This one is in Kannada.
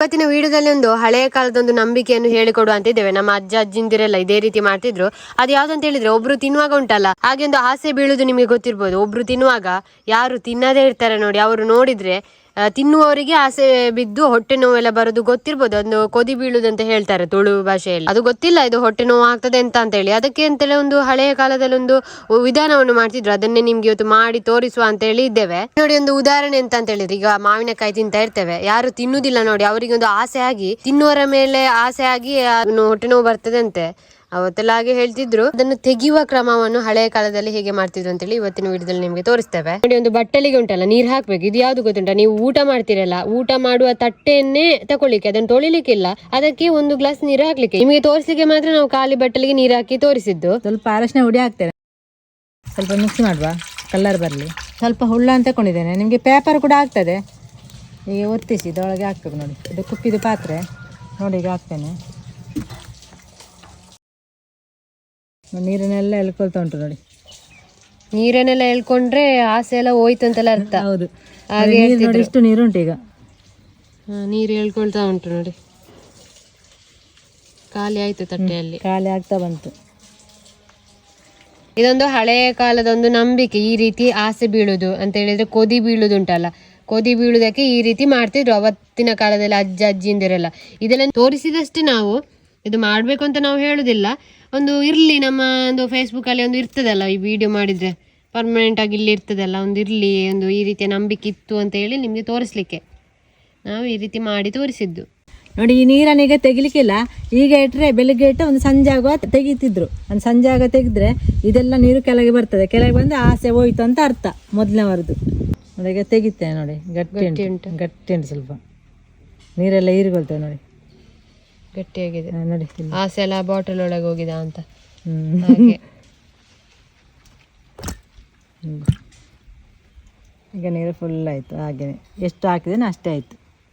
ಇವತ್ತಿನ ವಿಡಿಯೋದಲ್ಲಿ ಒಂದು ಹಳೆಯ ಕಾಲದೊಂದು ನಂಬಿಕೆಯನ್ನು ಹೇಳಿಕೊಡುವ ಅಂತ ಇದ್ದೇವೆ. ನಮ್ಮ ಅಜ್ಜ, ಅಜ್ಜಿಂದಿರೆಲ್ಲ ಇದೇ ರೀತಿ ಮಾಡ್ತಿದ್ರು. ಅದು ಯಾವ್ದಂತ ಹೇಳಿದ್ರೆ ಒಬ್ರು ತಿನ್ನುವಾಗ ಉಂಟಲ್ಲ, ಹಾಗೆ ಒಂದು ಆಸೆ ಬೀಳುದು ನಿಮಗೆ ಗೊತ್ತಿರ್ಬೋದು. ಒಬ್ರು ತಿನ್ನುವಾಗ ಯಾರು ತಿನ್ನದೇ ಇರ್ತಾರೆ ನೋಡಿ, ಅವರು ನೋಡಿದ್ರೆ ತಿನ್ನುವವರಿಗೆ ಆಸೆ ಬಿದ್ದು ಹೊಟ್ಟೆ ನೋವೆಲ್ಲ ಬರೋದು ಗೊತ್ತಿರ್ಬೋದು. ಒಂದು ಕೊದಿ ಬೀಳುದಂತ ಹೇಳ್ತಾರೆ ತುಳು ಭಾಷೆಯಲ್ಲಿ. ಅದು ಗೊತ್ತಿಲ್ಲ, ಇದು ಹೊಟ್ಟೆ ನೋವು ಆಗ್ತದೆ ಅಂತ ಅಂತ ಹೇಳಿ. ಅದಕ್ಕೆ ಅಂತೇಳಿ ಒಂದು ಹಳೆಯ ಕಾಲದಲ್ಲಿ ಒಂದು ವಿಧಾನವನ್ನು ಮಾಡ್ತಿದ್ರು. ಅದನ್ನೇ ನಿಮ್ಗೆ ಇವತ್ತು ಮಾಡಿ ತೋರಿಸುವ ಅಂತ ಹೇಳಿ ಇದ್ದೇವೆ. ನೋಡಿ, ಒಂದು ಉದಾಹರಣೆ ಅಂತ ಅಂತ ಹೇಳಿದ್ರೆ. ಈಗ ಮಾವಿನಕಾಯಿ ತಿಂತಾ ಇರ್ತೇವೆ. ಯಾರು ತಿನ್ನುದಿಲ್ಲ ನೋಡಿ ಅವರಿಗೆ ಒಂದು ಆಸೆ ಆಗಿ ತಿನ್ನುವರ ಮೇಲೆ ಆಸೆ ಆಗಿ ಹೊಟ್ಟೆ ನೋವು ಬರ್ತದೆ ಅಂತೆ. ಅವತ್ತೆಲ್ಲ ಹಾಗೆ ಹೇಳ್ತಿದ್ರು. ಅದನ್ನು ತೆಗೆಯುವ ಕ್ರಮವನ್ನು ಹಳೆಯ ಕಾಲದಲ್ಲಿ ಹೇಗೆ ಮಾಡ್ತಿದ್ರು ಅಂತೇಳಿ ಇವತ್ತಿನ ವಿಡಿಯೋದಲ್ಲಿ ನಿಮಗೆ ತೋರಿಸ್ತೇವೆ. ನೋಡಿ, ಒಂದು ಬಟ್ಟಲಿಗೆ ಉಂಟಲ್ಲ, ನೀರು ಹಾಕ್ಬೇಕು. ಇದು ಯಾವ್ದು ಗೊತ್ತುಂಟ? ನೀವು ಊಟ ಮಾಡ್ತಿರಲ್ಲ, ಊಟ ಮಾಡುವ ತಟ್ಟೆಯನ್ನೇ ತಕೊಳ್ಳಿಕ್ಕೆ, ಅದನ್ನು ತೊಳಿಲಿಕ್ಕಿಲ್ಲ ಅದಕ್ಕೆ ಒಂದು ಗ್ಲಾಸ್ ನೀರು ಹಾಕ್ಲಿಕ್ಕೆ. ನಿಮಗೆ ತೋರಿಸ್ಲಿಕ್ಕೆ ಮಾತ್ರ ನಾವು ಖಾಲಿ ಬಟ್ಟಲಿಗೆ ನೀರು ಹಾಕಿ ತೋರಿಸಿದ್ದು. ಸ್ವಲ್ಪ ಅರಶಿನ ಹುಡಿ ಹಾಕ್ತೇವೆ ಸ್ವಲ್ಪ ಮಿಕ್ಸ್ ಮಾಡುವ ಕಲರ್ ಬರಲಿ. ಸ್ವಲ್ಪ ಹುಳ್ಳ ಅಂತ ತಗೊಂಡಿದ್ದೇನೆ ನಿಮಗೆ ಪೇಪರ್ ಕೂಡ ಆಗ್ತದೆ. ಈಗ ಒತ್ತಿಸಿ ಇದೊಳಗೆ ಹಾಕ್ಬೇಕು ನೋಡಿ. ಇದು ಕುಪ್ಪಿದ ಪಾತ್ರೆ. ನೋಡಿ, ಈಗ ಹಾಕ್ತೇನೆ. ನೀರನ್ನೆಲ್ಲ ಎಳ್ಕೊಳ್ತಾ ಉಂಟು ನೋಡಿ. ನೀರನ್ನೆಲ್ಲ ಎಳ್ಕೊಂಡ್ರೆ ಆಸೆ ಎಲ್ಲ ಹೋಯ್ತು ಅಂತೆಲ್ಲ ಅರ್ಥ. ಹೌದು. ಹಾಗೆ ನೋಡಿ ಇಷ್ಟು ನೀರು ಉಂಟು ಈಗ. ನೀರು ಎಳ್ಕೊಳ್ತಾ ಉಂಟು ನೋಡಿ. ಖಾಲಿ ಆಯ್ತು ತಟ್ಟೆಯಲ್ಲಿ. ಖಾಲಿ ಆಗ್ತಾ ಬಂತು. ಇದೊಂದು ಹಳೆಯ ಕಾಲದ ಒಂದು ನಂಬಿಕೆ ಈ ರೀತಿ ಆಸೆ ಬೀಳುದು ಅಂತ ಹೇಳಿದ್ರೆ ಕೊದಿ ಬೀಳುದು ಉಂಟಲ್ಲ. ಕೊದಿ ಬೀಳುದಕ್ಕೆ ಈ ರೀತಿ ಮಾಡ್ತಿದ್ರು ಅವತ್ತಿನ ಕಾಲದಲ್ಲಿ ಅಜ್ಜ ಅಜ್ಜಿಯಿಂದಿರಲ್ಲ ಇದೆಲ್ಲ ತೋರಿಸಿದಷ್ಟೇ ನಾವು. ಇದು ಮಾಡಬೇಕು ಅಂತ ನಾವು ಹೇಳುದಿಲ್ಲ. ಒಂದು ಇರ್ಲಿ ನಮ್ಮ ಒಂದು ಫೇಸ್ಬುಕ್ ಅಲ್ಲಿ ಒಂದು ಇರ್ತದಲ್ಲ ಈ ವಿಡಿಯೋ ಮಾಡಿದ್ರೆ. ಪರ್ಮನೆಂಟ್ ಆಗಿ ಇಲ್ಲಿ ಇರ್ತದಲ್ಲ ಒಂದು ಇರ್ಲಿ ಒಂದು ಈ ರೀತಿಯ ನಂಬಿಕೆ ಇತ್ತು ಅಂತ ಹೇಳಿ ನಿಮಗೆ ತೋರಿಸ್ಲಿಕ್ಕೆ. ನಾವು ಈ ರೀತಿ ಮಾಡಿ ತೋರಿಸಿದ್ದು. ನೋಡಿ ಈ ನೀರನ್ನು ಈಗ ತೆಗಿಲಿಕ್ಕಿಲ್ಲ. ಈಗ ಇಟ್ಟರೆ ಬೆಳಿಗ್ಗೆ ಇಟ್ಟು ಒಂದು ಸಂಜೆ ಆಗುವ ತೆಗಿತಿದ್ರು. ಒಂದು ಸಂಜೆ ಆಗ ತೆಗೆದ್ರೆ ಇದೆಲ್ಲ ನೀರು ಕೆಳಗೆ ಬರ್ತದೆ. ಕೆಳಗೆ ಬಂದು ಆಸೆ ಹೋಯ್ತು ಅಂತ ಅರ್ಥ. ಮೊದಲನೇವರೆದು. ನೋಡಿ ಈಗ ತೆಗಿತೇನೆ ನೋಡಿ. ಗಟ್ಟಿ. ಗಟ್ಟಿ ಉಂಟು. ಸ್ವಲ್ಪ. ನೀರೆಲ್ಲ ಹೀರಿಕೊಳ್ತೇವೆ ನೋಡಿ. ಗಟ್ಟಿಯಾಗಿದೆ. ಆಸೆ ಎಲ್ಲ ಬಾಟಲ್ ಒಳಗೆ ಹೋಗಿದ ಅಂತ. ಹ್ಮ್. ಹಾಗೆ. ಈಗ ನೀರು ಫುಲ್ ಆಯಿತು ಹಾಗೆಯೇ ಎಷ್ಟು ಹಾಕಿದೇನೆ ಅಷ್ಟೇ ಆಯಿತು.